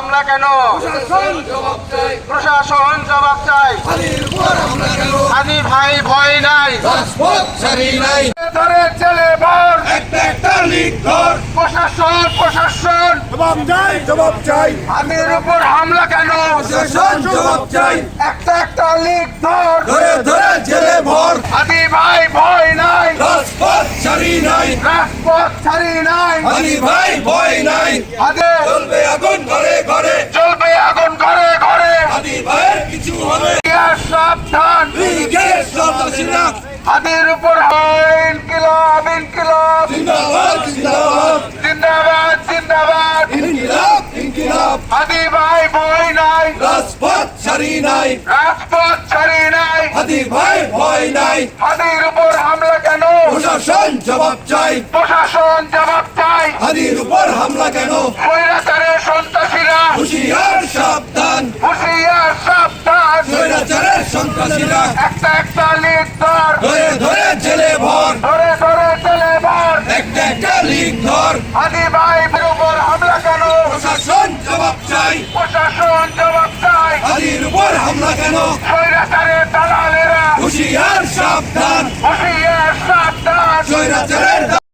হামলা কেন? প্রশাসন জবাব চাই। আদি ভাই ভয় নাই। ধরে বর। প্রশাসন প্রশাসন। জবাব চাই জবাব চাই। উপর হামলা কেন? প্রশাসন জবাব চাই। একটা একটা লিগ ধর। ধরে ধরে জেলে ভর। আদি ভাই ভয় নাই। রাজপথ ছাড়ি নাই। রাজপথ ছাড়ি নাই। আলী ভাই ভয় নাই। আদে সাবধান। আদির উপর ইনকিলাব ইনকিলাব। জিন্দাবাদ জিন্দাবাদ। জিন্দাবাদ জিন্দাবাদ। ইনকিলাব ইনকিলাব। আদি ভাই ভয় নাই। রাজপথ ছাড়ি নাই। রাজপথ ছাড়ি নাই। আদি ভাই ভয় নাই। আদির উপর হামলা কেন? প্রশাসন জবাব চাই। প্রশাসন জবাব চাই। আদির উপর হামলা কেন? একটা একটা লিগ ধর। ধরে ধরে জেলে ভর। ধরে ধরে চলে বর একটা একটা লিগ ধর। আদি ভাই উপর হামলা কেন? প্রশাসন জবাব চাই। প্রশাসন জবাব চাই। আদির উপর হামলা কেন? স্বৈরাচারের দালালেরা। হুশিয়ার সাবধান। হুশিয়ার সাবধান। স্বৈরাচারের